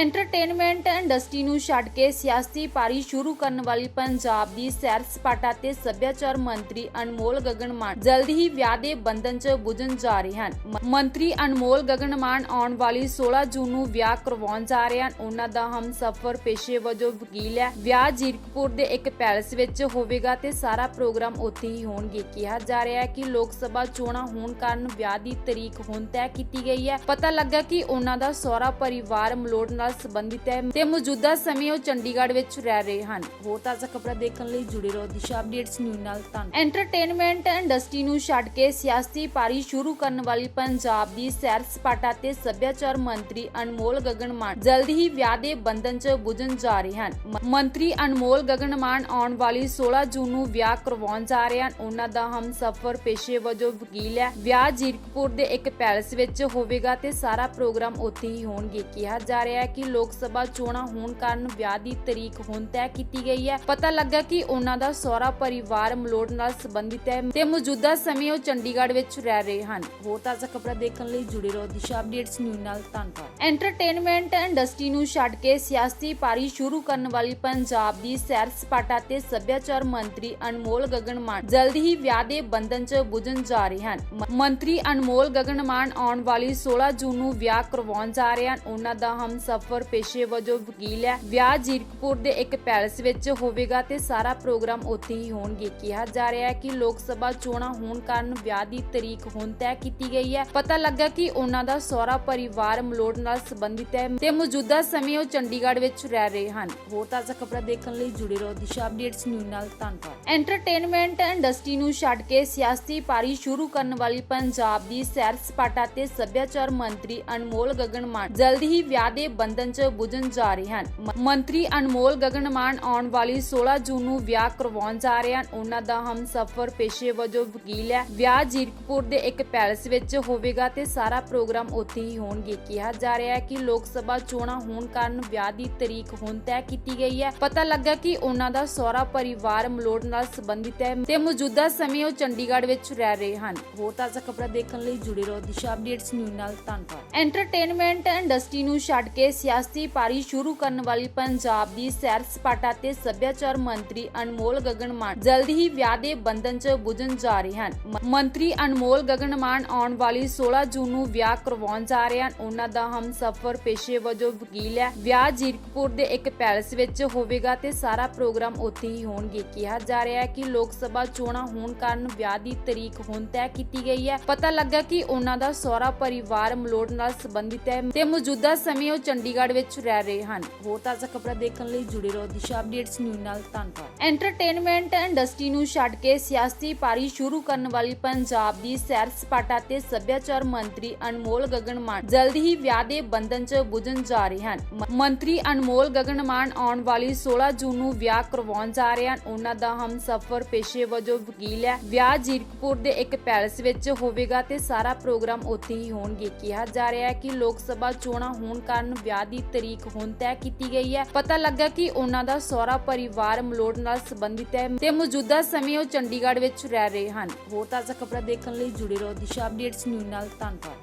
Entertainment industry ਨੂੰ ਛੱਡ ਕੇ ਸਿਆਸੀ ਪਾਰੀ ਸ਼ੁਰੂ ਕਰਨ ਵਾਲੀ ਪੰਜਾਬ ਦੀ ਸੈਰ ਸਪਾਟਾ ਤੇ ਸੱਭਿਆਚਾਰ ਮੰਤਰੀ ਅਨਮੋਲ ਗਗਨ ਮਾਨ ਜਲਦੀ ਹੀ ਵਿਆਹ ਦੇ ਬੰਧਨ 'ਚ ਬੁਝਣ ਜਾ ਰਹੇ ਹਨ। ਮੰਤਰੀ ਅਨਮੋਲ ਗਗਨ ਮਾਨ ਆਉਣ ਵਾਲੀ 16 ਜੂਨ ਨੂੰ ਵਿਆਹ ਕਰਵਾਉਣ ਜਾ ਰਹੇ ਹਨ। ਉਹਨਾਂ ਦਾ ਹਮਸਫਰ ਪੇਸ਼ੇ ਵਜੋਂ ਵਕੀਲ ਹੈ। ਵਿਆਹ ਜੀਰਕਪੁਰ ਦੇ ਇੱਕ ਪੈਲਸ ਵਿੱਚ ਹੋਵੇਗਾ ਤੇ ਸਾਰਾ ਪ੍ਰੋਗਰਾਮ ਉੱਥੇ ਹੀ ਹੋਣਗੇ। ਕਿਹਾ ਜਾ ਰਿਹਾ ਹੈ ਕਿ ਲੋਕ ਸਭਾ ਚੋਣਾਂ ਹੋਣ ਕਾਰਨ ਵਿਆਹ ਦੀ ਤਰੀਕ ਹੁਣ ਤੈਅ ਕੀਤੀ ਗਈ ਹੈ। ਪਤਾ ਲੱਗਾ ਕਿ ਉਹਨਾਂ ਦਾ ਸਹੁਰਾ ਪਰਿਵਾਰ ਮਲੋਟ ਨਾਲ ਸੰਬੰਧਿਤ ਹੈ ਤੇ ਮੌਜੂਦਾ ਸਮੇਂ ਉਹ ਚੰਡੀਗੜ੍ਹ ਵਿੱਚ ਰਹਿ ਰਹੇ ਹਨ। ਹੋਰ ਤਾਜ਼ਾ ਖਬਰਾਂ ਦੇਖਣ ਲਈ ਜੁੜੇ ਰਹੋ ਦਿਸ਼ਾ ਅਪਡੇਟਸ ਨਿਊਜ਼ ਨਾਲ ਧੰਨਵਾਦ ਐਂਟਰਟੇਨਮੈਂਟ ਇੰਡਸਟਰੀ ਨੂੰ ਛੱਡ ਕੇ ਸਿਆਸੀ ਪਾਰੀ ਸ਼ੁਰੂ ਕਰਨ ਵਾਲੀ ਪੰਜਾਬ ਦੀ ਸੈਰ ਸਪਾਟਾ ਤੇ ਸੱਭਿਆਚਾਰ ਮੰਤਰੀ ਅਨਮੋਲ ਗਗਨ ਮਾਨ ਜਲਦੀ ਹੀ ਵਿਆਹ ਦੇ ਬੰਧਨ 'ਚ ਬੁਝਣ ਜਾ ਰਹੇ ਹਨ। ਮੰਤਰੀ ਅਨਮੋਲ ਗਗਨ ਮਾਨ ਆਉਣ ਵਾਲੀ 16 ਜੂਨ ਨੂੰ ਵਿਆਹ ਕਰਵਾਉਣ ਜਾ ਰਹੇ ਹਨ। ਉਹਨਾਂ ਦਾ ਹਮਸਫਰ ਪੇਸ਼ੇ ਵਜੋਂ ਵਕੀਲ ਹੈ। ਵਿਆਹ ਜੀਰਕਪੁਰ ਦੇ ਇੱਕ ਪੈਲਸ ਵਿੱਚ ਹੋਵੇਗਾ ਤੇ ਸਾਰਾ ਪ੍ਰੋਗਰਾਮ ਉੱਥੇ ਹੀ ਹੋਣਗੇ। ਕਿਹਾ ਜਾ ਰਿਹਾ ਹੈ ਕਿ ਲੋਕ ਸਭਾ ਚੋਣਾਂ ਹੋਣ ਕਾਰਨ ਵਿਆਹ ਦੀ ਤਰੀਕ ਹੁਣ ਤੈਅ ਕੀਤੀ ਗਈ ਹੈ। ਪਤਾ ਲੱਗਾ ਕਿ ਉਹਨਾਂ ਦਾ ਸਹੁਰਾ ਪਰਿਵਾਰ ਮਲੋਟ ਨਾਲ ਸੰਬੰਧਿਤ ਹੈ ਤੇ ਮੌਜੂਦਾ ਸਮੇਂ ਉਹ ਚੰਡੀਗੜ੍ਹ ਵਿੱਚ ਰਹਿ ਰਹੇ ਹਨ। ਹੋਰ ਤਾਜ਼ਾ ਖਬਰਾਂ ਦੇਖਣ ਲਈ ਜੁੜੇ ਰਹੋ ਦਿਸ਼ਾ ਅਪਡੇਟਸ ਨਿਊਜ਼ ਨਾਲ ਧੰਨਵਾਦ। ਐਂਟਰਟੇਨਮੈਂਟ ਇੰਡਸਟਰੀ ਨੂੰ ਛੱਡ ਕੇ ਸਿਆਸੀ ਪਾਰੀ ਸ਼ੁਰੂ ਕਰਨ ਵਾਲੀ ਪੰਜਾਬ ਦੀ ਸੈਰ ਸਪਾਟਾ ਤੇ ਸੱਭਿਆਚਾਰ ਮੰਤਰੀ ਅਨਮੋਲ ਗਗਨ ਮਾਨ ਜਲਦੀ ਹੀ ਵਿਆਹ ਦੇ ਬੰਧਨ 'ਚ ਬੁਝਣ ਜਾ ਰਹੇ ਹਨ। ਮੰਤਰੀ ਅਨਮੋਲ ਗਗਨ ਮਾਨ ਆਉਣ ਵਾਲੀ 16 ਜੂਨ ਨੂੰ ਵਿਆਹ ਕਰਵਾਉਣ ਜਾ ਰਹੇ ਹਨ। ਉਹਨਾਂ ਦਾ ਹਮਸਫਰ ਪੇਸ਼ੇ ਵਜੋਂ ਵਕੀਲ ਹੈ। ਵਿਆਹ ਜੀਰਕਪੁਰ ਦੇ ਇੱਕ ਪੈਲਸ ਵਿੱਚ ਹੋਵੇਗਾ ਤੇ ਸਾਰਾ ਪ੍ਰੋਗਰਾਮ ਉੱਥੇ ਹੀ ਹੋਣਗੇ। ਕਿਹਾ ਜਾ ਰਿਹਾ ਹੈ ਕਿ ਲੋਕ ਸਭਾ ਚੋਣਾਂ ਹੋਣ ਕਾਰਨ ਵਿਆਹ ਦੀ ਤਰੀਕ ਹੁਣ ਤੈਅ ਕੀਤੀ ਗਈ ਹੈ। ਪਤਾ ਲੱਗਾ ਕਿ ਉਹਨਾਂ ਦਾ ਸਹੁਰਾ ਪਰਿਵਾਰ ਮਲੋਟ ਨਾਲ ਸੰਬੰਧਿਤ ਹੈ ਤੇ ਮੌਜੂਦਾ ਸਮੇਂ ਉਹ ਚੰਡੀਗੜ੍ਹ ਵਿੱਚ ਰਹਿ ਰਹੇ ਹਨ। ਹੋਰ ਤਾਜ਼ਾ ਖਬਰਾਂ ਦੇਖਣ ਲਈ ਜੁੜੇ ਰਹੋ ਦਿਸ਼ਾ ਅਪਡੇਟਸ ਨਿਊਜ਼ ਨਾਲ ਧੰਨਵਾਦ। ਐਂਟਰਟੇਨਮੈਂਟ ਇੰਡਸਟਰੀ ਨੂੰ ਛੱਡ ਕੇ ਸਿਆਸੀ ਪਾਰੀ ਸ਼ੁਰੂ ਕਰਨ ਵਾਲੀ ਪੰਜਾਬ ਦੀ ਸੈਰ ਸਪਾਟਾ ਤੇ ਸੱਭਿਆਚਾਰ ਮੰਤਰੀ ਅਨਮੋਲ ਗਗਨ ਮਾਨ ਜਲਦੀ ਹੀ ਵਿਆਹ ਦੇ ਬੰਧਨ 'ਚ ਬੁਝਣ ਜਾ ਰਹੇ ਹਨ। ਮੰਤਰੀ ਅਨਮੋਲ ਗਗਨ ਮਾਨ ਆਉਣ ਵਾਲੀ 16 ਜੂਨ ਨੂੰ ਵਿਆਹ ਕਰਵਾਉਣ ਜਾ ਰਹੇ ਹਨ। ਉਹਨਾਂ ਦਾ ਹਮਸਫਰ ਪੇਸ਼ੇ ਵਜੋਂ ਵਕੀਲ ਹੈ। ਵਿਆਹ ਜੀਰਕਪੁਰ ਦੇ ਇੱਕ ਪੈਲਸ ਵਿੱਚ ਹੋਵੇਗਾ ਤੇ ਸਾਰਾ ਪ੍ਰੋਗਰਾਮ ਉੱਥੇ ਹੀ ਹੋਣਗੇ। ਕਿਹਾ ਜਾ ਰਿਹਾ ਹੈ ਕਿ ਲੋਕ ਸਭਾ ਚੋਣਾਂ ਹੋਣ ਕਾਰਨ ਵਿਆਹ ਦੀ ਤਰੀਕ ਹੁਣ ਤੈਅ ਕੀਤੀ ਗਈ ਹੈ। ਪਤਾ ਲੱਗਾ ਕਿ ਉਹਨਾਂ ਦਾ ਸਹੁਰਾ ਪਰਿਵਾਰ ਮਲੋਟ ਨਾਲ ਸੰਬੰਧਿਤ ਹੈ ਤੇ ਮੌਜੂਦਾ ਸਮੇਂ ਉਹ ਚੰਡੀਗੜ੍ਹ ਵਿੱਚ ਰਹਿ ਰਹੇ ਹਨ। ਹੋਰ ਤਾਜ਼ਾ ਖਬਰਾਂ ਦੇਖਣ ਲਈ ਜੁੜੇ ਰਹੋ ਦਿਸ਼ਾ ਅਪਡੇਟਸ ਨਿਊਜ਼ ਨਾਲ ਧੰਨਵਾਦ। ਐਂਟਰਟੇਨਮੈਂਟ ਇੰਡਸਟਰੀ ਨੂੰ ਛੱਡ ਕੇ ਸਿਆਸੀ ਪਾਰੀ ਸ਼ੁਰੂ ਕਰਨ ਵਾਲੀ ਪੰਜਾਬ ਦੀ ਸੈਰ ਸਪਾਟਾ ਤੇ ਸੱਭਿਆਚਾਰ ਮੰਤਰੀ ਅਨਮੋਲ ਗਗਨ ਮਾਨ ਜਲਦੀ ਹੀ ਵਿਆਹ ਦੇ ਬੰਧਨ 'ਚ ਬੁਝਣ ਜਾ ਰਹੇ ਹਨ। ਮੰਤਰੀ ਅਨਮੋਲ ਗਗਨ ਮਾਨ ਆਉਣ ਵਾਲੀ 16 ਜੂਨ ਨੂੰ ਵਿਆਹ ਕਰਵਾਉਣ ਜਾ ਰਹੇ ਹਨ। ਉਹਨਾਂ ਦਾ ਹਮਸਫਰ ਪੇਸ਼ੇ ਵਜੋਂ ਵਕੀਲ ਹੈ। ਵਿਆਹ ਜੀਰਕਪੁਰ ਦੇ ਇੱਕ ਪੈਲਸ ਵਿੱਚ ਹੋਵੇਗਾ ਤੇ ਸਾਰਾ ਪ੍ਰੋਗਰਾਮ ਉੱਥੇ ਹੀ ਹੋਣਗੇ। ਕਿਹਾ ਜਾ ਰਿਹਾ ਹੈ ਕਿ ਲੋਕ ਸਭਾ ਚੋਣਾਂ ਹੋਣ ਕਾਰਨ ਵਿਆਹ ਦੀ ਤਰੀਕ ਹੁਣ ਤੈਅ ਕੀਤੀ ਗਈ ਹੈ। ਪਤਾ ਲੱਗਾ ਕਿ ਉਹਨਾਂ ਦਾ ਸਹੁਰਾ ਪਰਿਵਾਰ ਮਲੋਟ ਨਾਲ ਸੰਬੰਧਿਤ ਹੈ ਤੇ ਮੌਜੂਦਾ ਸਮੇਂ ਉਹ ਚੰਡੀ ਚੰਡੀਗੜ੍ਹ ਵਿੱਚ ਰਹਿ ਰਹੇ ਹਨ। ਹੋਰ ਤਾਜ਼ਾ ਖਬਰਾਂ ਦੇਖਣ ਲਈ ਜੁੜੇ ਰਹੋ ਦਿਸ਼ਾ ਅਪਡੇਟਸ ਨਿਊਜ਼ ਨਾਲ ਧੰਨਵਾਦ। ਐਂਟਰਟੇਨਮੈਂਟ ਇੰਡਸਟਰੀ ਨੂੰ ਛੱਡ ਕੇ ਸਿਆਸੀ ਪਾਰੀ ਸ਼ੁਰੂ ਕਰਨ ਵਾਲੀ ਪੰਜਾਬ ਦੀ ਸੈਰ ਸਪਾਟਾ ਤੇ ਸੱਭਿਆਚਾਰ ਮੰਤਰੀ ਅਨਮੋਲ ਗਗਨ ਮਾਨ ਜਲਦੀ ਹੀ ਵਿਆਹ ਦੇ ਬੰਧਨ 'ਚ ਬੁਝਣ ਜਾ ਰਹੇ ਹਨ। ਮੰਤਰੀ ਅਨਮੋਲ ਗਗਨ ਮਾਨ ਆਉਣ ਵਾਲੀ 16 ਜੂਨ ਨੂੰ ਵਿਆਹ ਕਰਵਾਉਣ ਜਾ ਰਹੇ ਹਨ। ਉਹਨਾਂ ਦਾ ਹਮਸਫਰ ਪੇਸ਼ੇ ਵਜੋਂ ਵਕੀਲ ਹੈ। ਵਿਆਹ ਜੀਰਕਪੁਰ ਦੇ ਇੱਕ ਪੈਲਸ ਵਿੱਚ ਹੋਵੇਗਾ ਤੇ ਸਾਰਾ ਪ੍ਰੋਗਰਾਮ ਉੱਥੇ ਹੀ ਹੋਣਗੇ। ਕਿਹਾ ਜਾ ਰਿਹਾ ਹੈ ਕਿ ਲੋਕ ਸਭਾ ਚੋਣਾਂ ਹੋਣ ਕਾਰਨ ਵਿਆਹ ਵਿਆਹ ਦੀ ਤਰੀਕ ਹੁਣ ਤੈਅ ਕੀਤੀ ਗਈ ਹੈ। ਪਤਾ ਲੱਗਾ ਕਿ ਉਹਨਾਂ ਦਾ ਸਹੁਰਾ ਪਰਿਵਾਰ ਮਲੋਟ ਨਾਲ ਸੰਬੰਧਿਤ ਹੈ ਤੇ ਮੌਜੂਦਾ ਸਮੇਂ ਉਹ ਚੰਡੀਗੜ੍ਹ ਵਿੱਚ ਰਹਿ ਰਹੇ ਹਨ। ਹੋਰ ਤਾਜ਼ਾ ਖਬਰਾਂ ਦੇਖਣ ਲਈ ਜੁੜੇ ਰਹੋ ਦਿਸ਼ਾ ਅਪਡੇਟਸ ਨਿਊਜ਼ ਨਾਲ। ਧੰਨਵਾਦ।